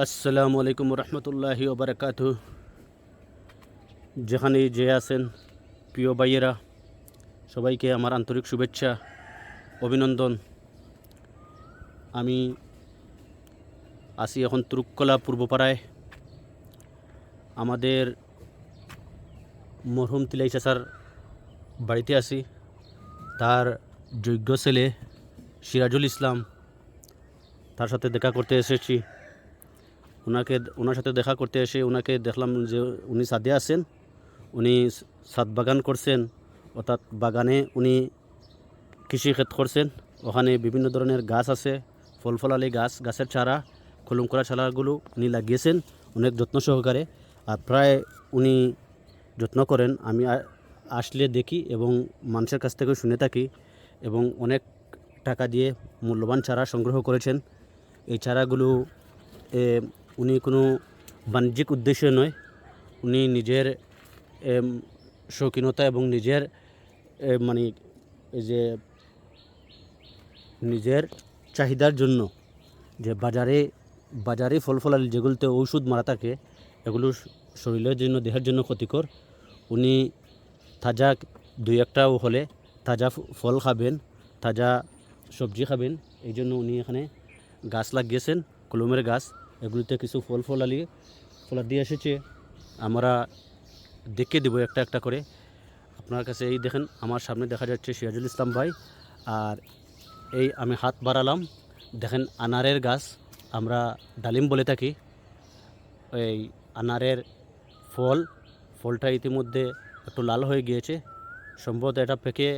আসসালামু আলাইকুম রহমতুল্লাহি ওবরাকাত যেখানে যে আছেন, প্রিয় ভাইয়েরা, সবাইকে আমার আন্তরিক শুভেচ্ছা, অভিনন্দন। আমি আসি এখন তুরুককলা পূর্বপাড়ায়। আমাদের মরহুম তিলাই চাচার বাড়িতে আসি তার যোগ্য ছেলে সিরাজুল ইসলাম। তার সাথে দেখা করতে এসেছি। ওনাকে ওনার সাথে দেখা করতে এসে ওনাকে দেখলাম যে উনি সাদে আছেন, উনি সাদ বাগান করছেন, অর্থাৎ বাগানে উনি কৃষিক্ষেত করছেন। ওখানে বিভিন্ন ধরনের গাছ আছে ফল ফলালি গাছ, গাছের চারা কলম করা চারাগুলো উনি লাগিয়েছেন অনেক যত্ন সহকারে। আর প্রায় উনি যত্ন করেন, আমি আসলে দেখি এবং মানুষের কাছ থেকে শুনে থাকি এবং অনেক টাকা দিয়ে মূল্যবান চারা সংগ্রহ করেছেন। এই চারাগুলো উনি কোনো বাণিজ্যিক উদ্দেশ্যে নয়। উনি নিজের শৌখিনতা এবং নিজের মানে এই যে নিজের চাহিদার জন্য যে বাজারে বাজারে ফল ফলালি যেগুলোতে ঔষধ মারা থাকে, এগুলো শরীরের জন্য, দেহের জন্য ক্ষতিকর। উনি তাজা দুই একটাও হলে তাজা ফল খাবেন, তাজা সবজি খাবেন। এই জন্য উনি এখানে গাছ লাগিয়েছেন, কলমের গাছ। এগুলিতে কিছু ফল ফলালি ফলা দিয়ে এসেছে। আমরা দেখে দেবো একটা একটা করে। আপনার কাছে এই দেখেন, আমার সামনে দেখা যাচ্ছে সিরাজুল ইসলাম ভাই। আর এই আমি হাত বাড়ালাম। দেখেন, আনারের গাছ, আমরা ডালিম বলে থাকি। এই আনারের ফল, ফলটা ইতিমধ্যে একটু লাল হয়ে গিয়েছে। সম্ভবত এটা পেকে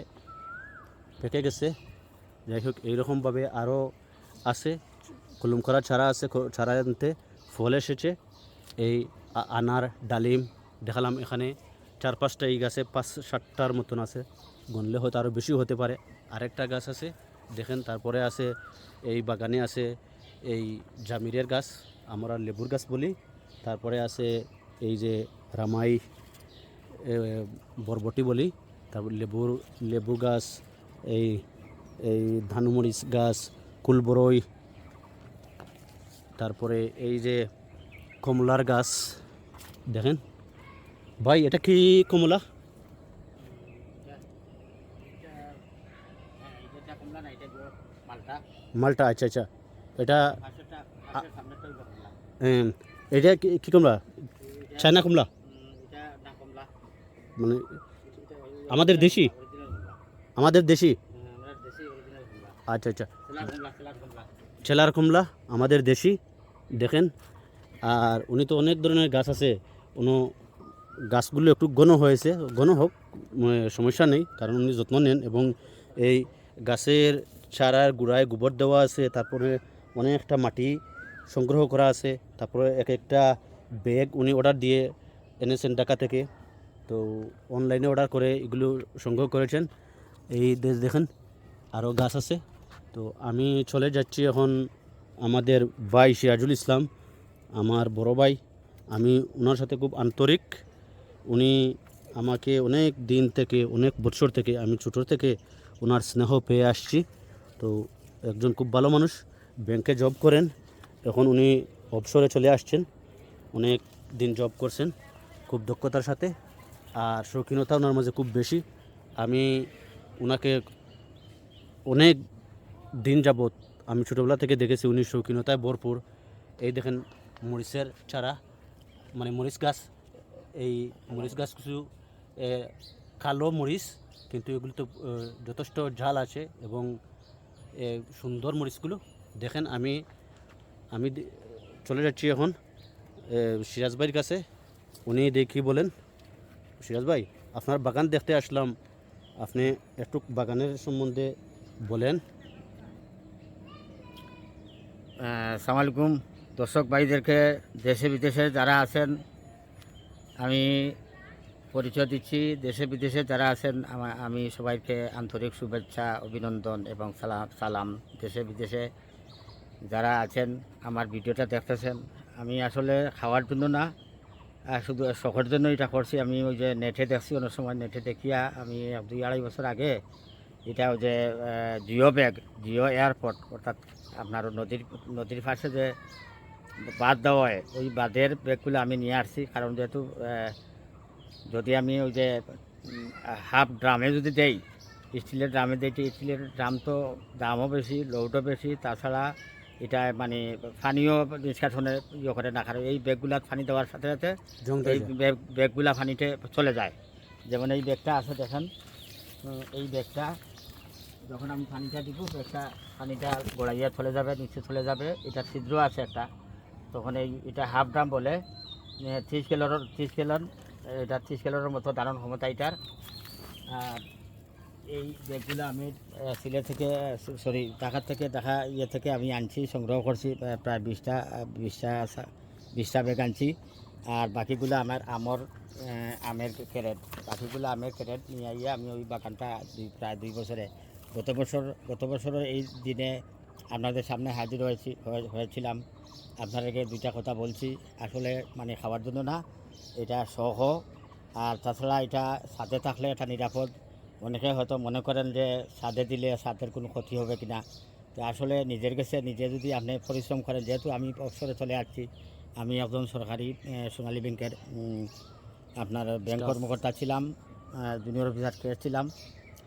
পেকে গেছে। যাই হোক, এইরকমভাবে আরও আছে। কলম করা ছাড়া আছে ছাড়া আনতে ফল এসেছে। এই আনার ডালিম দেখালাম এখানে। চার পাঁচটা এই গাছে পাঁচ ষাটটার মতন আছে। গনলে হয়তো আরও বেশি হতে পারে। আরেকটা গাছ আছে, দেখেন তারপরে আছে, এই বাগানে আছে, এই জামিরের গাছ, আমরা লেবুর গাছ বলি। তারপরে আছে এই যে রামাই বরবটি বলি। তারপর লেবুর, লেবু গাছ, এই এই ধানুমরিচ গাছ, কুলবরই তারপরে এই যে কমলার গাছ, দেখেন। ভাই, এটা কি কমলা? মালটা আচ্ছা আচ্ছা। এটা এটা কি কমলা? চায়না কমলা? মানে আমাদের দেশি? আমাদের দেশি? আচ্ছা আচ্ছা। ছেলার কমলা, আমাদের দেশি, দেখেন। আর উনি তো অনেক ধরনের গাছ আছে, কোনো গাছগুলো একটু ঘন হয়েছে, ঘন হোক সমস্যা নেই, কারণ উনি যত্ন নেন এবং এই গাছের চারার গুড়ায় গোবর দেওয়া আছে, তারপরে অনেকটা মাটি সংগ্রহ করা আছে, তারপরে এক একটা ব্যাগ উনি অর্ডার দিয়ে এনেছেন ঢাকা থেকে। তো অনলাইনে অর্ডার করে এগুলো সংগ্রহ করেছেন। এই দেশ দেখেন, আরও গাছ আছে। তো আমি চলে যাচ্ছি এখন আমাদের ভাই সিরাজুল ইসলাম, আমার বড় ভাই। আমি ওনার সাথে খুব আন্তরিক। উনি আমাকে অনেক দিন থেকে, অনেক বছর থেকে, আমি ছোটো থেকে ওনার স্নেহ পেয়ে আসছি। তো একজন খুব ভালো মানুষ, ব্যাংকে জব করেন। এখন উনি অবসরে চলে আসছেন। অনেক দিন জব করছেন, খুব দক্ষতার সাথে। আর শৌখিনতা ওনার মাঝে খুব বেশি। আমি ওনাকে অনেক দিন যাবৎ আমি ছোটোবেলা থেকে দেখেছি উনি শৌখিনতায় ভরপুর। এই দেখেন মরিচের চারা মানে মরিচ গাছ, এই মরিচ গাছ কিছু কালো মরিচ, কিন্তু এগুলো তো যথেষ্ট ঝাল আছে এবং সুন্দর মরিচগুলো। দেখেন আমি আমি চলে যাচ্ছি এখন সিরাজ ভাইয়ের কাছে। উনি দেখি বলেন? সিরাজ ভাই, আপনার বাগান দেখতে আসলাম। আপনি একটু বাগানের সম্বন্ধে বলেন। সালাম আলাইকুম। দর্শক ভাইদেরকে দেশে বিদেশে যারা আছেন, আমি পরিচয় দিচ্ছি। দেশে বিদেশে যারা আছেন, আমি সবাইকে আন্তরিক শুভেচ্ছা, অভিনন্দন এবং সালাম সালাম। দেশে বিদেশে যারা আছেন, আমার ভিডিওটা দেখতেছেন। আমি আসলে খাওয়ার জন্য না শুধু শখের জন্য এটা করছি। আমি ওই যে নেটে দেখছি, অনেক সময় নেটে দেখিয়া আমি দুই আড়াই বছর আগে এটা ওই যে জিও ব্যাগ, জিও এয়ারপোর্ট অর্থাৎ আপনার নদীর নদীর পাশে যে বাদ দেওয়া হয় ওই বাদের ব্যাগগুলো আমি নিয়ে আসছি। কারণ যেহেতু যদি আমি ওই যে হাফ ড্রামে যদি দেই স্টিলের ড্রামে দিই স্টিলের ড্রাম তো দামও বেশি লোডও বেশি। তাছাড়া এটা মানে পানিও নিষ্কাশনে ইয়ে করে না কারণ এই ব্যাগগুলা পানি দেওয়ার সাথে সাথে এই ব্যাগ ব্যাগগুলা পানিতে চলে যায়। যেমন এই ব্যাগটা আছে দেখেন এই ব্যাগটা যখন আমি পানিটা দিব একটা পানিটা গড়াইয়া চলে যাবে নিচে চলে যাবে। এটা ছিদ্র আছে একটা। তখন এই এটা হাফ ড্রাম বলে। ত্রিশ কিলোর ত্রিশ কিলোর এটা ত্রিশ কিলোর মতো দারুণ ক্ষমতা এটার। আর এই ব্যাগগুলো আমি সিলে থেকে সরি ঢাকার থেকে, ঢাকা ইয়ে থেকে আমি আনছি, সংগ্রহ করছি প্রায় বিশটা বিশটা বিশটা ব্যাগ আনছি। আর বাকিগুলো আমার আমর আমের ক্যারেট বাকিগুলো আমের ক্যারেট নিয়ে আমি ওই বাগানটা দুই, প্রায় দুই বছরে গত বছর গত বছরের এই দিনে আপনাদের সামনে হাজির হয়েছি হয়ে- হয়েছিলাম। আপনাদেরকে দুইটা কথা বলছি। আসলে মানে খাওয়ার জন্য না এটা সহ। আর তাছাড়া এটা সাথে থাকলে এটা নিরাপদ। অনেকে হয়তো মনে করেন যে সাথে দিলে সাথের কোনো ক্ষতি হবে কি না তো আসলে নিজের কাছে নিজে যদি আপনি পরিশ্রম করেন যেহেতু আমি অবসরে চলে আসছি আমি একজন সরকারি সোনালী ব্যাংকের আপনার ব্যাংক কর্মকর্তা ছিলাম জুনিয়র অফিসার কে ছিলাম।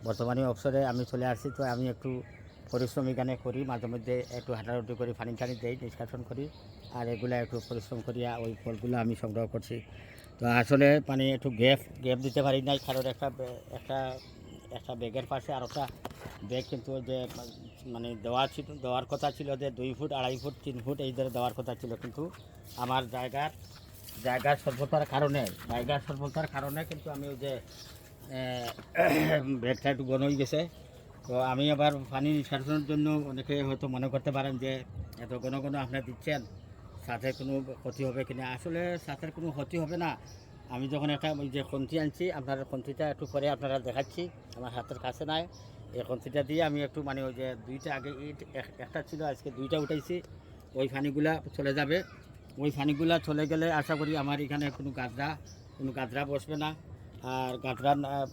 বর্তমানে অবসরে আমি চলে আসছি, তো আমি একটু পরিশ্রম এখানে করি, মাঝে মধ্যে একটু হাঁটাহাঁটি করি, পানি টানি দেই, নিষ্কাশন করি, আর এগুলা একটু পরিশ্রম করিয়া ওই ফলগুলো আমি সংগ্রহ করছি। তো আসলে মানে একটু গ্যাপ গ্যাপ দিতে পারি নাই, কারণ একটা একটা একটা ব্যাগের পাশে আর একটা ব্যাগ কিন্তু যে মানে দেওয়া ছিল, দেওয়ার কথা ছিল যে দুই ফুট, আড়াই ফুট, তিন ফুট এই ধরে দেওয়ার কথা ছিল, কিন্তু আমার জায়গার জায়গার স্বল্পতার কারণে, জায়গার স্বল্পতার কারণে কিন্তু আমি ওই যে ব্যাগটা একটু গণ হয়ে গেছে। তো আমি আবার পানি নিষ্কাশনের জন্য অনেকে হয়তো মনে করতে পারেন যে, এত ঘন ঘন আপনারা দিচ্ছেন, সাথে কোনো ক্ষতি হবে কিনা? আসলে সাথের কোনো ক্ষতি হবে না। আমি যখন একটা ওই যে খন্তি আনছি, আপনার খন্তিটা একটু পরে আপনারা দেখাচ্ছি, আমার হাতের কাছে নাই। এই খন্তিটা দিয়ে আমি একটু মানে ওই যে দুইটা আগে ইট, এক- একটা ছিল, আজকে দুইটা উঠাইছি। ওই পানিগুলা চলে যাবে। ওই পানিগুলা চলে গেলে আশা করি আমার এখানে কোনো গাছরা কোনো গাছরা বসবে না। আর গাছরা না-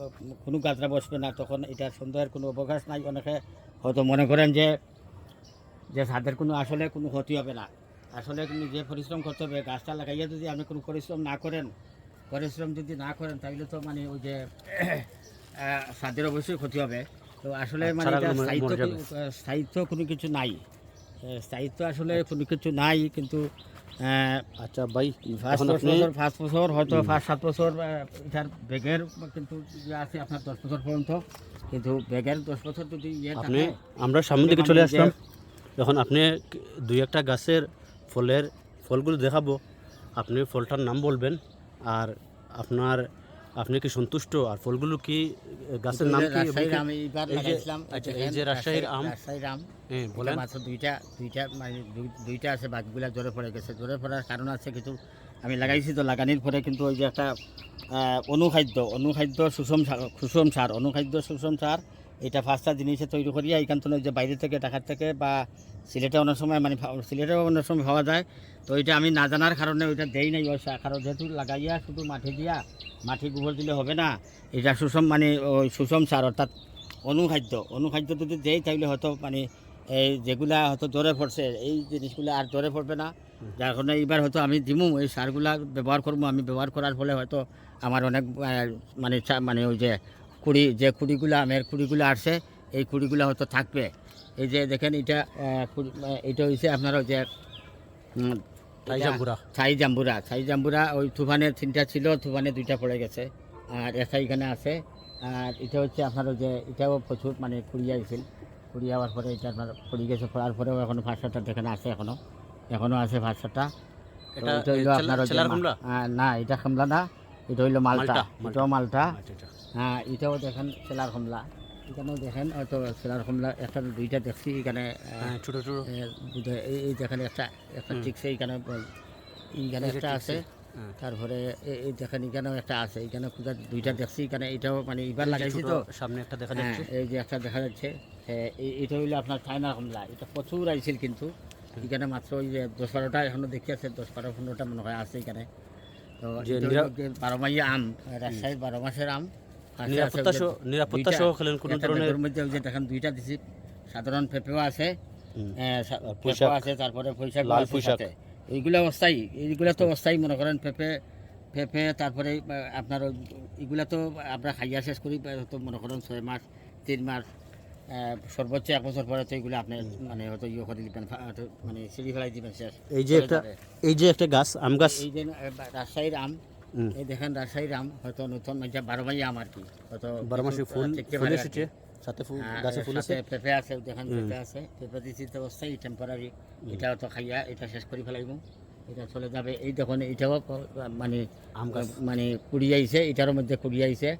কোনো গাছরা বসবে না তখন এটা সন্দেহের কোনো অবকাশ নাই। অনেকে হয়তো মনে করেন যে যে ছাদের কোনো আসলে কোনো ক্ষতি হবে না। আসলে কিন্তু যে পরিশ্রম করতে হবে গাছটা লাগাইয়া যদি আপনি কোনো পরিশ্রম না করেন পরিশ্রম যদি না করেন তাহলে তো মানে ওই যে ছাদের অবশ্যই ক্ষতি হবে। তো আসলে মানে এটা মরে- স্থায়িত্ব কোনো- স্থায়িত্ব কোনো কিছু নাই। স্থায়িত্ব আসলে কোনো কিছু নাই কিন্তু আচ্ছা ভাই ফার্স্ট বছর ফার্স্ট বছর হয়তো ফার্স্ট সাত বছর এটার ব্যাগের কিন্তু ইয়ে আছে আপনার দশ বছর পর্যন্ত। কিন্তু ব্যাগের দশ বছর যদি ইয়ে আপনি আমরা সামনে দিকে মানে চলে আসলাম। এখন আপনি দুই একটা গাছের ফলের ফলগুলো দেখাবো। আপনি ফলটার নাম বলবেন। আর আপনার আপনি কি সন্তুষ্ট? আর ফলগুলো কি গাছের নাম কি? আমি যে- লাগাইছিলাম আচ্ছা, এই যে রাজশাহীর আম। রাজশাহীর আম। হ্যাঁ বলেন। মাত্র দুইটা দুইটা মানে দুইটা আছে বাকিগুলা জোরে পড়ে গেছে। জোরে পড়ার কারণ আছে কিন্তু আমি লাগাইছি তো লাগানির পরে কিন্তু ওই যে একটা অনুখাদ্য অনুখাদ্য সুষম সার সুষম সার অনুখাদ্য সুষম সার এটা পাঁচটা জিনিসে তৈরি করিয়া এইখান থেকে যে বাইরে থেকে, ঢাকার থেকে বা সিলেটে অনেক সময় মানে সিলেটেও অনেক সময় পাওয়া যায়। তো এটা আমি না জানার কারণে ওইটা দেই নাই ওই কারণ যেহেতু লাগাইয়া, শুধু মাঠে দিয়া মাটি গোবর দিলে হবে না। এটা সুষম মানে ওই সুষম সার, অর্থাৎ অনুখাদ্য। অনুখাদ্য যদি দেই তাহলে হয়তো মানে এই যেগুলা হয়তো জ্বরে পড়ছে, এই জিনিসগুলো আর জ্বরে পড়বে না। যার কারণে এইবার হয়তো আমি দিমু, এই সারগুলা ব্যবহার করব। আমি ব্যবহার করার ফলে হয়তো আমার অনেক মানে মানে ওই যে কুড়ি যে কুড়িগুলো আমের কুড়িগুলো আসছে এই কুড়িগুলো হয়তো থাকবে। এই যে দেখেন এটা এটা হয়েছে আপনার ওই যে জাম্বুরা। ছাই জাম্বুরা। ছাই জাম্বুরা ওই তুফানের তিনটা ছিল তুফানে দুইটা পড়ে গেছে। আর একটা এখানে আছে। আর এটা হচ্ছে আপনার ওই যে এটাও প্রচুর মানে কুড়িয়ে গেছিল। কুড়ি যাওয়ার পরে এটা আপনার পড়ে গেছে পড়ার পরেও এখনও ফার্স্টটা এখানে আছে এখনও। এখনও আছে কুমড়া? আহ, না এটা কমলা না। এটা হইল মালটা। এটাও মালটা। হ্যাঁ এটাও দেখেন সেলার কমলা। এখানেও দেখেন হয়তো সেলার কমলা একটা দুইটা দেখছি এখানে আহ, হ্যাঁ ছোট ছোট। এই দেখেন একটা একটা। ঠিকছে এইখানে এইখানে একটা আছে। হ্যাঁ। তারপরে এই দেখেন এখানেও একটা আছে এখানে খুঁজা দুইটা দেখছি এখানে এটাও মানে এবার লাগাইছি তো। সামনে একটা দেখা হ্যাঁ যাচ্ছে। এই যে একটা দেখা যাচ্ছে। এটা হইল আপনার চায়না কমলা। এটা প্রচুর আইছিল কিন্তু। এখানে মাত্র ওই যে দশ বারোটা এখনও দেখি আছে দশ বারো পনেরোটা মনে হয় আছে এখানে। বারো মাইয়া আম রাজশাহীর বারো মাসের আম নিরাপত্তা ওই যে সহ নিরাপত্তা সহ খেলেন কোনো ধরনের মধ্যে ওই যে দেখেন দুইটা দিছি সাধারণ পেঁপেও আছে হুম। সা- আর পেঁপো পুঁইশাক। আছে তারপরে পয়সা লাল পুঁইশাক। এইগুলা অস্থায়ী এইগুলা তো অস্থায়ী মনে করেন পেঁপে পেঁপে তারপরে আপনার এগুলা তো আমরা খাইয়া শেষ করি তো মনে করেন ছয় মাস তিন মাস সর্বোচ্চ এক বছর পরে তো এগুলো মানে হয়তো ইয়ে করে দিবেন মানে সিঁড়ি ফেলাই দিবেন শেষ। এই যে একটা এই যে একটা গাছ আম গাছ। এই যে রাজশাহীর আম এই দেখেন রাজশাহীর আম হয়তো নতুন মানে বারো আম আর কি হয়তো বারো মাসে ফুল ফুল এসেছে সাথে ফুল গাছে ফুল আছে পেঁপে আছে দেখেন পেঁপে আছে পেঁপে দিচ্ছি তো অবস্থায় টেম্পোরারি এটা তো খাইয়া এটা শেষ করে ফেলাইব। এটা চলে যাবে এই দেখুন এটাও মানে আম গাছ। মানে কুড়ি আইছে এটার মধ্যে কুড়ি আইছে।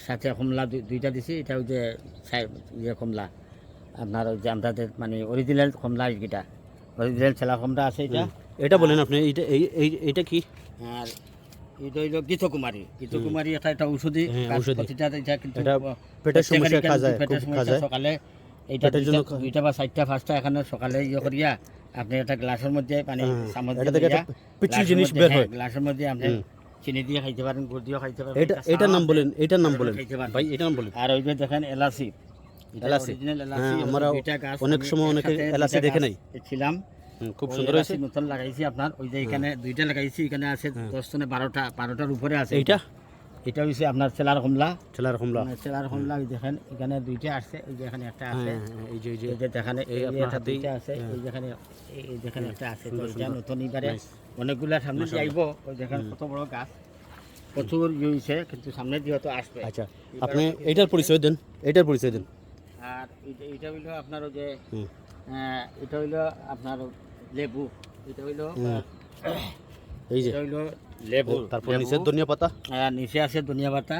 সাথে কমলা দুইটা দিছি এটা ওই যে ইয়ে কমলা। আপনার ওই যে আমাদের মানে অরিজিনাল কমলা এইটা অরিজিনাল ছেলা কমলা আছে এটা। এটা বলেন আপনি এইটা এই এই- এইটা কি? আর এটা হইল গীতকুমারী। গীতকুমারী এটা একটা ঔষধি হ্যাঁ, ঔষধি। প্রতিটা এটা কিন্তু পেটের সমস্যা পেটের সমস্যা সকালে এইটা দুইটা- বা চারটা পাঁচটা এখানে সকালে ইয়ে করিয়া আপনি একটা গ্লাসের মধ্যে পানি হ্যাঁ, চামচ দিয়ে থেকে দিয়া, গ্লাসের মধ্যে- হ্যাঁ, হয়। গ্লাসের মধ্যে আপনি। চিনি দিয়ে খাইতে পারেন গুড় দিয়ে খাইতে পারেন এটা এটা এটার নাম বলেন এটার নাম বলেন। ভাই এটার নাম বলেন। আর ওই যে দেখেন এলাচি। এলাচি। হ্যাঁ, আমরা অনেক সময় অনেকে এলাচি দেখে নাই। ছিলাম খুব সুন্দর হয়েছে। নতুন লাগাইছি আপনার ওই যে এখানে দুইটা লাগাইছি এখানে আছে দশ টনে বারোটা বারোটার উপরে আছে। এইটা? এটা হচ্ছে আপনার সেলার কমলা ছেলার কমলা মানে সেলার কমলা ওই দেখেন এখানে দুইটা আছে এই যে এখানে একটা আছে। হ্যাঁ, হ্যাঁ, এই যে এই যে এই যে এই এই একটা দুইটা আছে হ্যাঁ। এই যেখানে এই- যেখানে একটা আছে তো এটা নতুন এবারে অনেকগুলা সামনে দিয়ে ওই দেখেন কত বড় গাছ। প্রচুর ইয়ে হয়েছে কিন্তু সামনে দিয়ে হয়তো আসবে। আচ্ছা আপনি এইটার পরিচয় দেন এইটার পরিচয় দেন। আর এটা এটা হইল আপনার ওই যে এটা হইল আপনার লেবু এটা হইল এই যে। হইল লেবু তারপর। নিচে ধনিয়া পাতা। আর নিচে আছে ধনিয়া পাতা।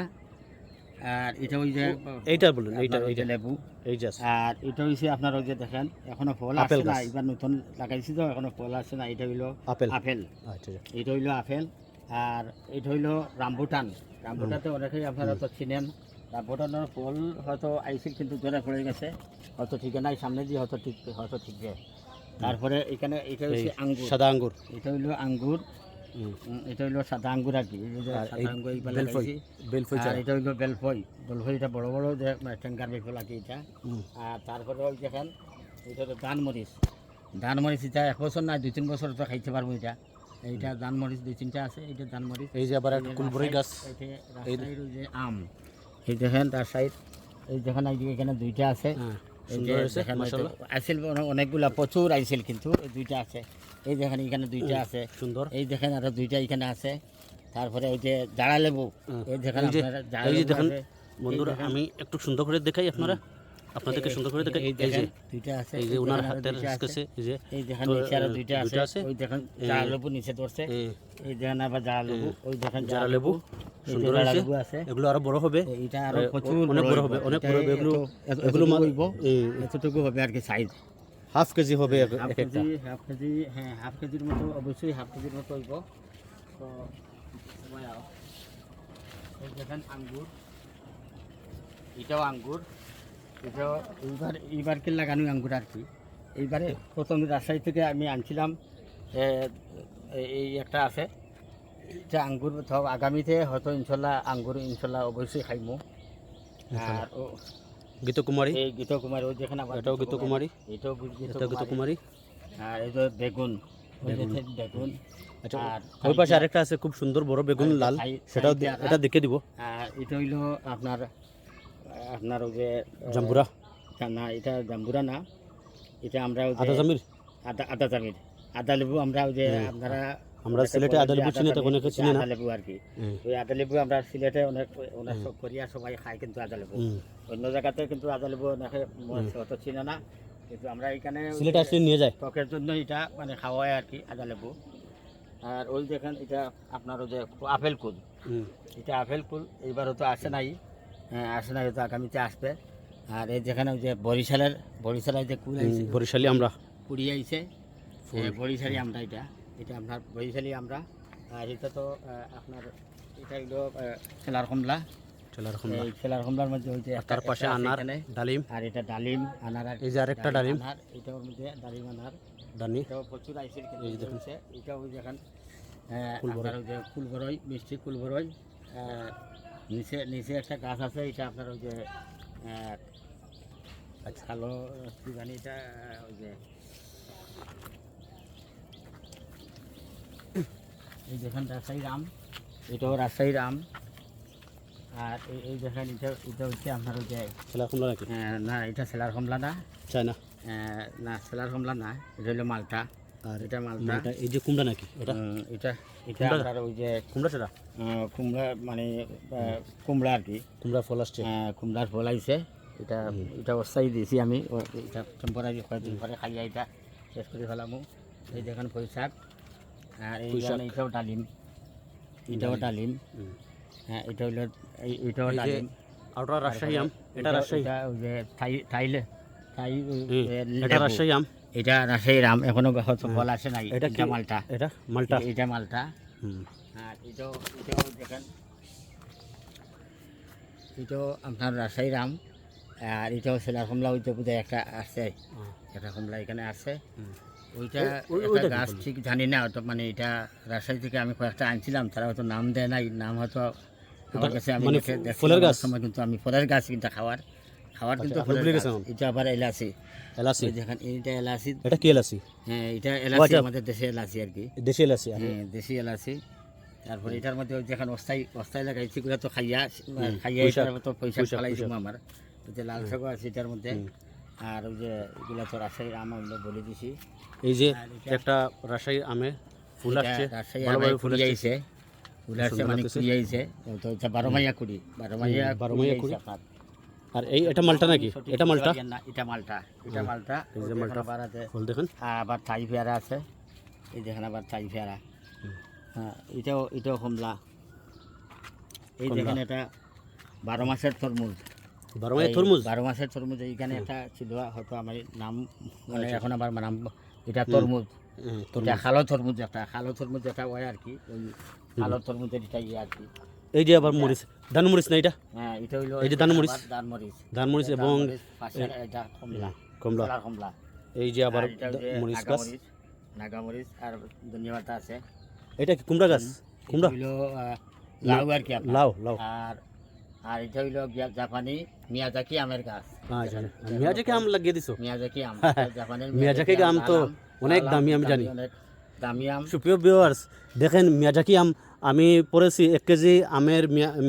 আর এটা ওই যে এইটা বলুন এইটা ওই যে লেবু। এই যে আর এটা হইছে আপনার ওই যে দেখেন এখনও ফল আপেল না এবার নতুন লাগাইছি তো এখনও ফল আসছে না। এটা হইল আপেল। আপেল। আচ্ছা। এটা হইল আপেল। আর এটা হইল রামবুটান রামবুটান তো অনেকেই আপনারা তো চিনেন। রামবুটানের ফল হয়তো আইসিল কিন্তু জোরে পড়ে গেছে। হয়তো ঠিক নাই সামনে দিয়ে হয়তো ঠিক হয়তো ঠিকবে তারপরে এখানে এটা হচ্ছে আঙ্গুর। সাদা আঙ্গুর। এটা হইল আঙ্গুর। এটা হইল সাদা আঙ্গুর আর কি আর সাদা আঙ্গুর এইবার বেলফই বেলফই আর এটা হইল বেলফই। বেলফই এটা বড় বড় যে ট্যাঙ্কার বেলফল আছে এটা। আর তারপরে ওই দেখেন এটা তো ধান মরিচ এটা এক বছর না দুই তিন বছর তো খাইতে পারব এটা। এইটা ধানমরিচ দুই তিনটা আছে এইটা ধানমরিচ। এই যে আবার একটা কুলবরি গাছ। যে আম। এই দেখেন তার সাইড এই দেখেন এখানে দুইটা আছে। হ্যাঁ আইসিল অনেকগুলা প্রচুর আইসিল কিন্তু দুইটা আছে। এই দেখেন এখানে দুইটা আছে। সুন্দর। এই দেখেন আরও দুইটা এখানে আছে। তারপরে ওই যে জাড়া লেবু এই দেখেন এই যে- জাড়া এই দেখেন বন্ধুরা আমি একটু সুন্দর করে দেখাই আপনারা। আপনাদেরকে সুন্দর করে দেখাই। এই এই যে দুইটা আছে এই যে ওনার হাতের কাছে এই যে এই দেখেন নিচে আরও দুইটা আছে। ওই দেখেন জাড়া লেবু নিচে ধরছে। এই এই দেখেন আবার জাড়া লেবু ওই দেখেন জারা লেবু। সুন্দর জাড়া আছে। এগুলো আরও বড় হবে। এইটা আরও প্রচুর অনেক বড় হবে অনেক বড় হবে। এগুলো এগুলো এতটুকু হবে আর কি সাইজ হাফ কেজি হবে হাফ কেজি হাফ কেজি হ্যাঁ হাফ কেজির মতো অবশ্যই হাফ কেজির মতো হইব। তো দেখেন আঙ্গুর। এটাও আঙ্গুর। এটাও এইবার এইবার কে লাগানো আঙ্গুর আর কি? এইবারে প্রথম রাজশাহী থেকে আমি আনছিলাম এই একটা আছে। এটা আঙ্গুর ধর আগামীতে হয়তো ইনশাল্লাহ আঙ্গুর ইনশাল্লাহ অবশ্যই খাইমু। আর ও গীত কুমারী এই গীত কুমারী ওই যেখানে আবার এটাও গীত কুমারী এটাও গীত এটা গীত কুমারী আর এই যে বেগুন বেগুন। আচ্ছা ওই পাশে আরেকটা আছে খুব সুন্দর বড় বেগুন লাল। সেটাও। এটা দেখে দিব। এটা হইল আপনার আপনার ওই যে জাম্বুরা? না এটা জাম্বুরা না। এটা আমরা আদা জামির? আদা আদা জামির। আদা লেবু আমরা ওই যে হ্যাঁ। আপনারা আমরা সিলেটে বলে আদা যে লেবু চিনি তো অনেকে চিনে না। আদা লেবু আর কি। ওই আদা লেবু আমরা সিলেটে অনেক অনেক সব করিয়া সবাই খায় কিন্তু আদা লেবু হুম। অন্য জায়গাতে কিন্তু আদা লেবু অনেকে অত চিনে না। কিন্তু আমরা এখানে সিলেটে আসলে নিয়ে যায়। ত্বকের জন্য এটা মানে খাওয়া হয় আর কি আদা লেবু আর ওই দেখেন এটা আপনার ওই যে আপেল কুল। এটা আপেল কুল এইবার হয়তো আসে নাই। হ্যাঁ, আসে নাই হয়তো আগামীতে আসবে। আর এই যেখানে ওই যে বরিশালের বরিশালের যে কুল আইছে আমরা। কুড়ি আইছে। এ, বরিশালি আমরা এটা। এটা আপনার বরিশালি আমরা। আর এটা তো আপনার এটা হলো খেলার কমলা ঠেলার কমলা এই খেলার কমলার মধ্যে তার পাশে আনার ডালিম। আর এটা ডালিম আনার এই যে আরেকটা ডালিম এটার মধ্যে ডালিম আনার। ডানি। এটাও প্রচুর এই যে দেখুন। ওই দেখেন ফুল মিষ্টি ফুল নিচে নিচে একটা গাছ আছে এটা আপনার ওই যে কালো কি জানি এটা ওই যে এই দেখেন রাজশাহীর আম এটাও রাজশাহীর আম আর এই- দেখেন এটা এটা হচ্ছে আপনার যে ছেলা কুমড়া নাকি? না এটা সেলার কমলা না। চাই না আহ, না সেলার কমলা না এটা হলো মালটা। আর এটা মালটা। এই যে কুমড়া নাকি এটা? এটা এটা আপনার ওই যে কুমড়া সেটা? কুমড়া মানে কুমড়া আর কি। কুমড়া ফল আসছে। আহ, কুমড়ার ফল আইছে। এটা এটা অস্থায়ী দিয়েছি আমি। এটা টেম্পোরারি কয়েকদিন পরে খাইয়া এটা শেষ করে ফেলামু। এই দেখেন শাক। আর এই পুঁই এটাও ডালিম। এটাও ডালিম। হ্যাঁ এটা এই- এটাও ডালিম। আউটার রাজশাহী আম এটা রাজশাহী। ওই থাই থাইলে থাই ওই এটা রাজশাহী আম। এটা রাজশাহীর আম এখনও হয়তো ফল আসে নাই এটা মালটা। এটা মালটা। এটা মালটা। আর এটাও এটাও দেখেন। এটাও আপনার রাজশাহীর আম। আর এটাও সেলার কমলা ওইটা বোধহয় একটা আসছে একটা কমলা এখানে আসছে। ওইটা একটা গাছ ঠিক জানি না হয়তো মানে এটা রাজশাহী থেকে আমি কয়েকটা আনছিলাম তারা হয়তো নাম দেয় নাই নাম হয়তো আমার কাছে আমি মানে ফুলের গাছ? সময় কিন্তু আমি ফলের গাছ কিন্তু খাওয়ার খাওয়ার কিন্তু আচ্ছা। গেছেন? এটা আবার এলাচি এলাচি দেখেন এইটা এলাচি এটা কি এলাচি হ্যাঁ এটা এলাচি আচ্ছা। আমাদের দেশে এলাচি আর কি দেশি এলাচি হ্যাঁ দেশি এলাচি তারপরে এটার মধ্যে যেখানে অস্থায়ী অস্থায়ী লাগাইছি এগুলো তো খাইয়া খাইয়া। এটার মতো পয়সা শাক। আমার লাল শাকও আছে এটার মধ্যে। আর ওই যে এগুলো তো রাজশাহীর আম আমরা বলে দিছি। এই যে একটা রাজশাহী আমে ফুল আসছে রাজশাহী আমে ফুল আইছে। ফুল আসছে মানে কুড়ি আইছে। তো এটা বারো মাইয়া কুড়ি। বারো মাইয়া বারো মাইয়া কুড়ি? আর এই এটা মালটা নাকি? এটা মালটা? এটা মালটা। এটা মালটা। এই যে মালটা। দেখেন আবার আছে। ফুল দেখেন। আবার থাই পেয়ারা আছে। এই দেখেন আবার থাই পেয়ারা। হ্যাঁ এটাও এটাও কমলা। এই দেখেন এটা বারো মাসের তরমুজ। বারো মাসে এই তরমুজ? বারো মাসের তরমুজ এইখানে একটা ছিল হয়তো আমার নাম মানে এখন আবার নাম এটা তরমুজ। এটা। খালো তরমুজ একটা খালো তরমুজ একটা হয় আর কি ওই খালো তরমুজের এটা ইয়ে আর কি। এই যে আবার মরিচ ধান মরিচ না এটা? হ্যাঁ এটা হইল এই যে দানমরিচ। আবার দানমরিচ ধান মরিচ এবং এটা কমলা কমলা। কমলা। এই যে আবার মরিচ গাছ? নাগামরিচ নাগামরিচ আর ধনিয়া আছে। এটা কি কুমড়া গাছ? কুমড়া? লাউ আর কি। লাউ লাউ। আর আর এটা হইল জাপানি মিয়াজাকি আমের গাছ। আচ্ছা মিয়াজাকি আম লাগিয়ে দিছো? মিয়াজাকি আম। জাপানের মিয়াজাকি আম তো অনেক দামি আমি জানি। দামি আম। সুপ্রিয় ভিউয়ার্স দেখেন মিয়াজাকি আম আমি পড়েছি এক কেজি আমের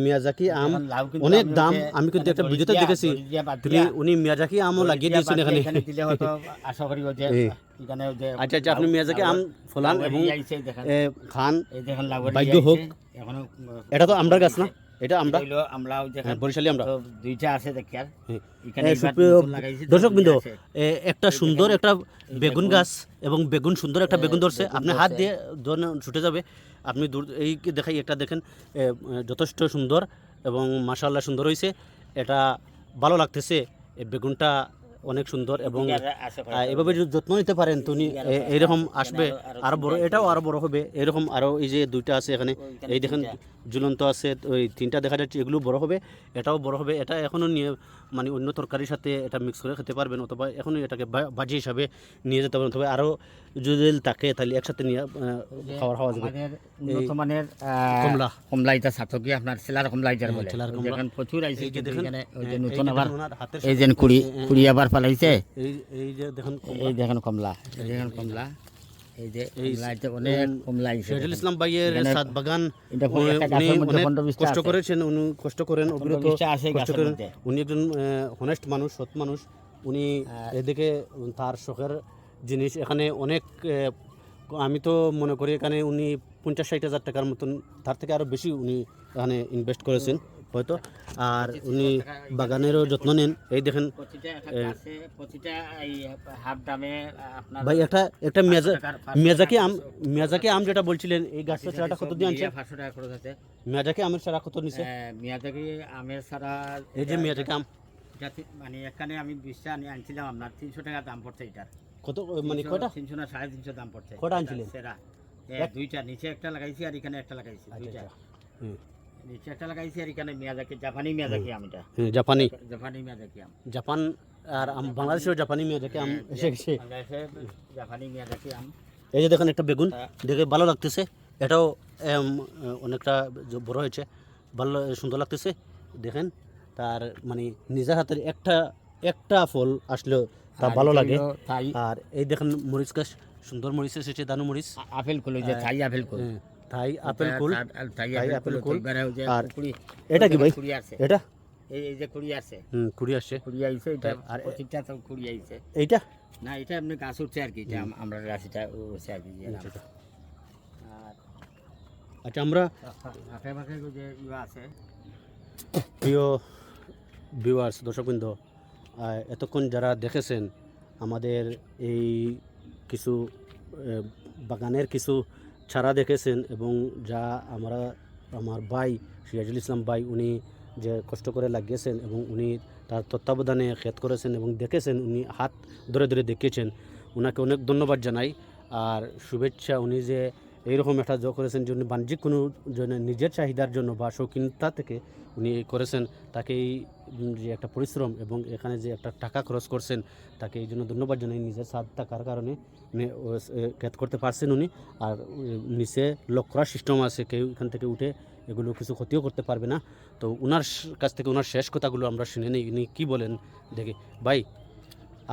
মিয়াজাকি আম। অনেক দাম আমি কিন্তু মানে একটা ভিডিওতে দেখেছি। তিনি উনি মিয়াজাকি আমও লাগিয়ে দিয়া দিয়েছেন এখানে। আশা করি যে আচ্ছা আচ্ছা আপনি মিয়াজাকি আম ফলান এবং খান। ভাগ্য হোক। এটা তো আমরার গাছ না? এটা আমরা দেখেন হ্যাঁ, বরিশালি আমরা দুইটা আছে হ্যাঁ। দর্শক বিন্দু একটা সুন্দর একটা বেগুন গাছ এবং বেগুন সুন্দর একটা বেগুন ধরছে। আপনি হাত দিয়ে ধরে ছুটে যাবে। আপনি দূর এই দেখাই একটা দেখেন যথেষ্ট সুন্দর এবং মাসাল্লাহ সুন্দর হয়েছে এটা ভালো লাগতেছে এই বেগুনটা অনেক সুন্দর এবং এভাবে যদি যত্ন নিতে পারেন তুমি এইরকম আসবে আরো- আরও বড় এটাও আরও বড় হবে। এরকম আরও এই যে দুইটা আছে এখানে এই দেখেন ঝুলন্ত আছে ওই তিনটা দেখা যাচ্ছে এগুলো বড় হবে এটাও বড় হবে এটা এখনও নিয়ে মানে অন্য তরকারির সাথে এটা মিক্স করে খেতে পারবেন অথবা এখনই এটাকে ভাজি হিসাবে নিয়ে যেতে পারবেন। তবে আরও যদি থাকে তাহলে একসাথে নিয়ে খাবার খাওয়া যাবে। আমাদের মানের কমলা। কমলা এটা সাতকি আপনার সেলার কমলা এটার হ্যাঁ, বলে। প্রচুর আইছে এই যে দেখেন ওই যে হ্যাঁ, নতুন যে আবার এই যে কুড়ি হ্যাঁ, কুড়ি আবার ফলাইছে এই এই যে দেখেন এই দেখেন কমলা এই দেখেন কমলা। এই যে এই অনেক কমলা শহীদুল ইসলাম ভাইয়ের সাত বাগান উনি একটা গাছের অনেক কষ্ট করেছেন উনি কষ্ট করেন অবিরত বিশটা আছে এই কষ্ট করেন। উনি একজন হনেস্ট মানুষ সৎ মানুষ। উনি এদিকে তার শখের জিনিস এখানে অনেক আমি তো মনে করি এখানে উনি পঞ্চাশ ষাট হাজার টাকার মতন তার থেকে আরও বেশি উনি এখানে ইনভেস্ট করেছেন। হয়তো। আর উনি বাগানেরও যত্ন নেন। এই দেখেন ভাই একটা একটা মেজা মেজাকি আম মেজাকে আম যেটা বলছিলেন এই গাছটা চারাটা কত দিয়ে আনছেন পাঁচশো টাকা খরচ আছে মেজাকি আমের চারা কত নিছে? মেজাকে আমের ছাড়া এই যে মেজাকে আম। মানে এখানে আমি বিশটা আনি আনছিলাম আপনার তিনশো টাকা দাম পড়ছে এটার কত মানে কয়টা? তিনশো না সাড়ে তিনশো দাম পড়ছে কয়টা আনছিলেন? সেরা দুইটা নিচে একটা লাগাইছি আর এখানে একটা লাগাইছি দুইটা হুম। নিচে একটা লাগাইছি আর এখানে মিয়াজাকি জাপানি মিয়াজাকি আম এটা। জাপানি। জাপানি মিয়াজাকি আম। জাপান আর আম বাংলাদেশেও জাপানি মেজাকি আম এসে গেছে। জাপানি মিয়াজাকি আম। এই যে দেখেন একটা বেগুন হ্যাঁ। দেখে ভালো লাগতেছে। এটাও অনেকটা বড় হয়েছে। ভালো সুন্দর লাগতেছে। দেখেন তার মানে নিজের হাতের একটা একটা ফল আসলেও তা ভালো লাগে। আর এই দেখেন মরিচ গাছ সুন্দর মরিচ এসেছে দানু মরিচ। আপেল কুল যে থাই আপেল কুল হ্যাঁ, থাই আপেল কুল। তাই আপেল কুল আর এটা কি ভাই? এটা? এই যে কুড়ি আছে। হুম কুড়ি আসছে। কুড়ি আইছে এটা আর- প্রত্যেকটা তো কুড়ি আইছে। এইটা? না এটা এমনি গাছ উঠছে আর কি এটা আমরা গাছটা উঠছে আর কি আচ্ছা, আচ্ছা। আচ্ছা আমরা যে ইয়া আছে। প্রিয় ভিউয়ার্স দর্শকবৃন্দ এতক্ষণ যারা দেখেছেন আমাদের এই কিছু বাগানের কিছু চারা দেখেছেন এবং যা আমরা, আমার ভাই, সিরাজুল ইসলাম ভাই, উনি যে কষ্ট করে লাগিয়েছেন এবং উনি তার তত্ত্বাবধানে খেত করেছেন এবং দেখেছেন, উনি হাত ধরে ধরে দেখিয়েছেন। ওনাকে অনেক ধন্যবাদ জানাই। আর শুভেচ্ছা, উনি যে এইরকম একটা জ করেছেন যে উনি বাণিজ্যিক কোনো জন্য নিজের চাহিদার জন্য বা শৌখিনতা থেকে উনি করেছেন তাকে এই যে একটা পরিশ্রম এবং এখানে যে একটা টাকা খরচ করছেন, তাকে এই জন্য ধন্যবাদ জানাই নিজের সাথ থাকার কারণে। ক্যাত করতে পারছেন উনি। আর নিচে লক করার সিস্টেম আছে, কেউ এখান থেকে উঠে এগুলো কিছু ক্ষতিও করতে পারবে না। তো ওনার কাছ থেকে ওনার শেষ কথাগুলো আমরা শুনে নিই, উনি কী বলেন? দেখি। ভাই,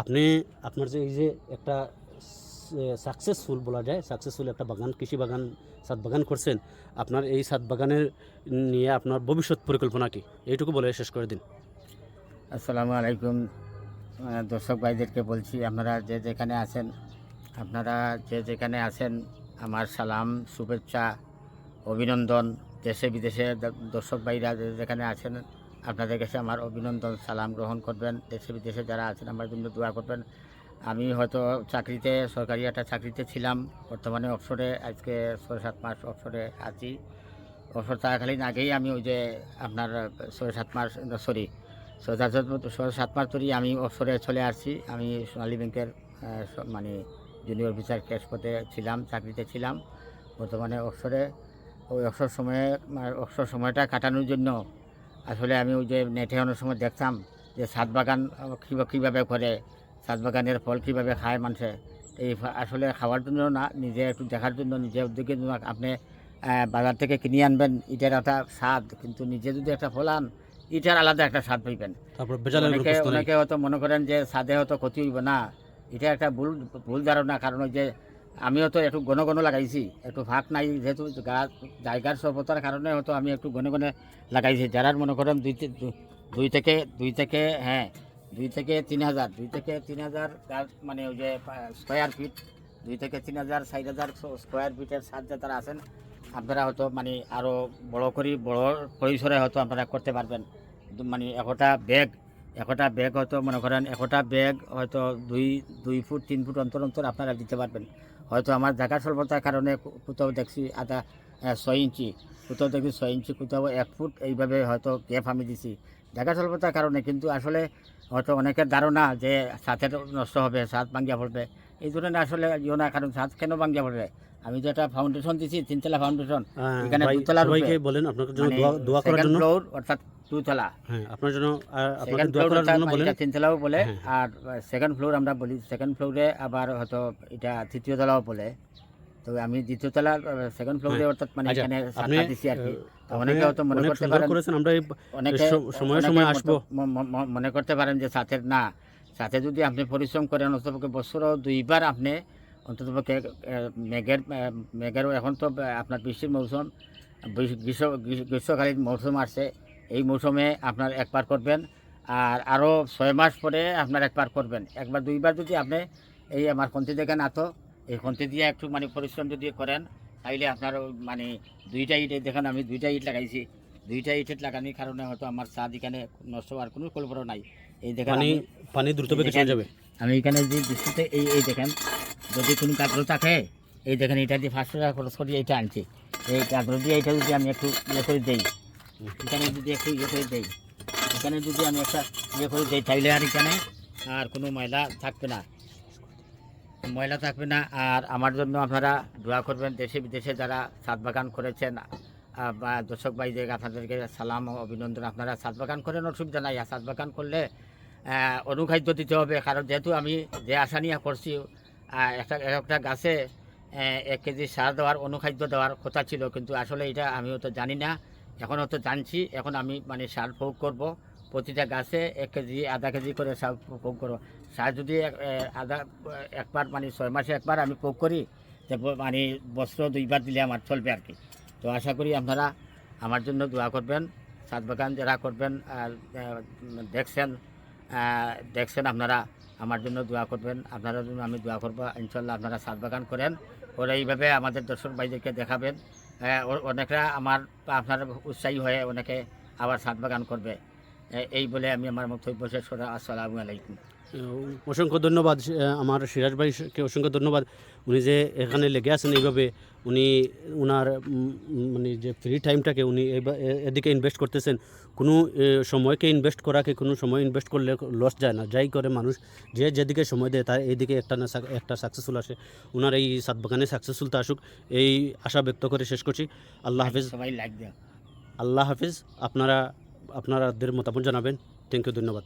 আপনি, আপনার যে এই যে একটা সাকসেসফুল বলা যায় সাকসেসফুল একটা বাগান, কৃষি বাগান, সাত বাগান করছেন, আপনার এই সাত বাগানের নিয়ে আপনার ভবিষ্যৎ পরিকল্পনা কি? এইটুকু বলে শেষ করে দিন। আসসালামু আলাইকুম। দর্শক ভাইদেরকে বলছি, আপনারা যে যেখানে আছেন আপনারা যে যেখানে আছেন, আমার সালাম, শুভেচ্ছা, অভিনন্দন, দেশে বিদেশে দর্শক ভাইরা যেখানে আছেন, আপনাদের কাছে আমার অভিনন্দন, সালাম গ্রহণ করবেন। দেশে বিদেশে যারা আছেন, আমার জন্য দোয়া করবেন। আমি হয়তো চাকরিতে, সরকারি একটা চাকরিতে ছিলাম। বর্তমানে অবসরে আজকে ছয় সাত মাস অবসরে আছি। অবসর থাকাকালীন আগেই আমি ওই যে আপনার ছয় সাত মাস সরি ছয় সাত ছয় সাত মাস ধরেই আমি অবসরে চলে আসছি। আমি সোনালী ব্যাংকের মানে জুনিয়র অফিসার ক্যাশ পদে ছিলাম চাকরিতে ছিলাম। বর্তমানে অবসরে ওই অবসর সময়ে অবসর সময়টা কাটানোর জন্য আসলে আমি ওই যে নেটে অনেক সময় দেখতাম যে সাত বাগান কীভাবে করে সাত বাগানের ফল কীভাবে খায় মানুষে। এই আসলে খাওয়ার জন্য না নিজে একটু দেখার জন্য নিজে উদ্যোগের জন্য আপনি বাজার থেকে কিনে আনবেন এটার একটা স্বাদ কিন্তু নিজে যদি একটা ফল আন এটার আলাদা একটা স্বাদ পাইবেন। অনেকে অনেকে হয়তো মনে করেন যে স্বাদে হয়তো ক্ষতি হইব না। এটা একটা ভুল ভুল ধারণা, কারণ যে আমিও তো একটু ঘন ঘন লাগাইছি। একটু ফাঁক নাই যেহেতু জায়গার স্বল্পতার কারণে হয়তো আমি একটু ঘন ঘনে লাগাইছি। যারা মনে করেন দুই দুই থেকে দুই থেকে হ্যাঁ দুই থেকে তিন হাজার, দুই থেকে তিন হাজার গাছ মানে ওই যে স্কোয়ার ফিট দুই থেকে তিন হাজার, চার হাজার স্কোয়ার ফিটের সাহায্যে তারা আছেন, আপনারা হয়তো মানে আরও বড় করি, বড় পরিসরে হয়তো আপনারা করতে পারবেন। মানে একটা ব্যাগ একটা ব্যাগ হয়তো মনে করেন একটা ব্যাগ হয়তো দুই দুই ফুট তিন ফুট অন্তর অন্তর আপনারা দিতে পারবেন। হয়তো আমার জায়গা স্বল্পতার কারণে কোথাও দেখছি আধা ছয় ইঞ্চি কোথাও দেখি ছয় ইঞ্চি কোথাও এক ফুট এইভাবে হয়তো গ্যাপ আমি দিছি। জায়গা স্বল্পতার কারণে কিন্তু আসলে হয়তো অনেকের ধারণা যে ছাদের নষ্ট হবে ছাদ ভাঙ্গিয়া পড়বে। এই ধরনের আসলে ইয়ে না কারণ ছাদ কেন ভাঙ্গিয়া পড়বে? আমি যে একটা ফাউন্ডেশন দিছি তিনতলা ফাউন্ডেশন হ্যাঁ, এখানে রূপে। বলেন আপনার জন্য মানে দোয়া করার জন্য। অর্থাৎ দুতলা হ্যাঁ আপনার জন্য সেকেন্ড ফ্লোর করার জন্য বলেন তিনতলাও বলে। হ্যাঁ। আর সেকেন্ড ফ্লোর আমরা বলি সেকেন্ড ফ্লোরে আবার হয়তো এটা তৃতীয় তলাও বলে। তো আমি দ্বিতীয় তলা সেকেন্ড ফ্লোরে অর্থাৎ মানে আচ্ছা, এখানে দিছি আর কি। অনেকে হয়তো মনে করতে পারেন আমরা অনেকে সময়ে আসব। ম- মনে করতে পারেন যে সাথে না সাথে যদি আপনি পরিশ্রম করেন অন্ততপক্ষে বছরও দুইবার আপনি অন্ততপক্ষে মেঘের মেঘের এখন তো আপনার বৃষ্টির মৌসুম গ্রীষ্ম গ্রীষ্ম- গ্রীষ্মকালীন মৌসুম আসছে এই মৌসুমে আপনার একবার করবেন আর আরও ছয় মাস পরে আপনার একবার করবেন। একবার দুইবার যদি আপনি এই আমার কন্তি দেখেন আতো এই কন্তি দিয়ে একটু মানে পরিশ্রম যদি করেন তাইলে আপনার মানে দুইটা ইট দেখেন আমি দুইটা ইট লাগাইছি। দুইটা ইট লাগানোর কারণে হয়তো আমার ছাদ এখানে নষ্ট হওয়ার কোনো কল্পনা নাই। এই দেখেন পানি দ্রুত চলে যাবে। আমি এখানে যে দৃষ্টিতে এই এই দেখেন যদি কোনো কাগজ থাকে এই দেখেন এটা দিয়ে পাঁচশো টাকা খরচ করে এটা আনছি। এই কাগজ দিয়ে এটা যদি আমি একটু ইয়ে করে দেই এখানে যদি একটু ইয়ে করে দেই, এখানে যদি আমি একটা ইয়ে করে দেই তাইলে আর এখানে আর কোনো ময়লা থাকবে না। ময়লা থাকবে না, আর আমার জন্য আপনারা দোয়া করবেন, দেশে বিদেশে যারা সাত বাগান করেছেন বা দর্শক ভাইদের আপনাদেরকে সালাম ও অভিনন্দন, আপনারা ছাদ বাগান করেন, অসুবিধা নাই। আর ছাদ বাগান করলে অনুখাদ্য দিতে হবে, কারণ যেহেতু আমি যে আশা নিয়ে করছি একটা একটা গাছে এক কেজি সার দেওয়ার, অনুখাদ্য দেওয়ার কথা ছিল, কিন্তু আসলে এটা আমিও তো জানি না। এখন হয়তো জানছি, এখন আমি মানে সার প্রয়োগ করব। প্রতিটা গাছে এক কেজি, আধা কেজি করে সার প্রয়োগ করব। সার যদি আধা, একবার মানে ছয় মাসে একবার আমি প্রয়োগ করি মানে বস্ত্র দুইবার দিলে আমার চলবে আর কি। তো আশা করি আপনারা আমার জন্য দোয়া করবেন সাত বাগান যারা করবেন দেখছেন দেখছেন আপনারা আমার জন্য দোয়া করবেন। আপনারা জন্য আমি দোয়া করব, ইনশাল্লাহ আপনারা সাত বাগান করেন। করে এইভাবে আমাদের দর্শক ভাইদেরকে দেখাবেন। অনেকরা আমার আপনার উৎসাহী হয়ে অনেকে আবার সাত বাগান করবে। এই বলে আমি আমার বক্তব্য শেষ করা। আসসালামু আলাইকুম। অসংখ্য ধন্যবাদ আমার সিরাজ ভাইকে অসংখ্য ধন্যবাদ। উনি যে এখানে লেগে আছেন এইভাবে উনি উনার উম, মানে যে ফ্রি টাইমটাকে উনি এদিকে ইনভেস্ট করতেছেন। কোনো সময়কে ইনভেস্ট করাকে কোনো সময় ইনভেস্ট করলে লস যায় না। যাই করে মানুষ যে যেদিকে সময় দেয় তার এইদিকে একটা না একটা সাকসেসফুল আসে। ওনার এই সাত বাগানে সাকসেসফুলটা আসুক এই আশা ব্যক্ত করে শেষ করছি। আল্লাহ হাফিজ। সবাই লাইক আল্লাহ হাফিজ। আপনারা আপনারাদের মতামত জানাবেন। থ্যাংক ইউ ধন্যবাদ।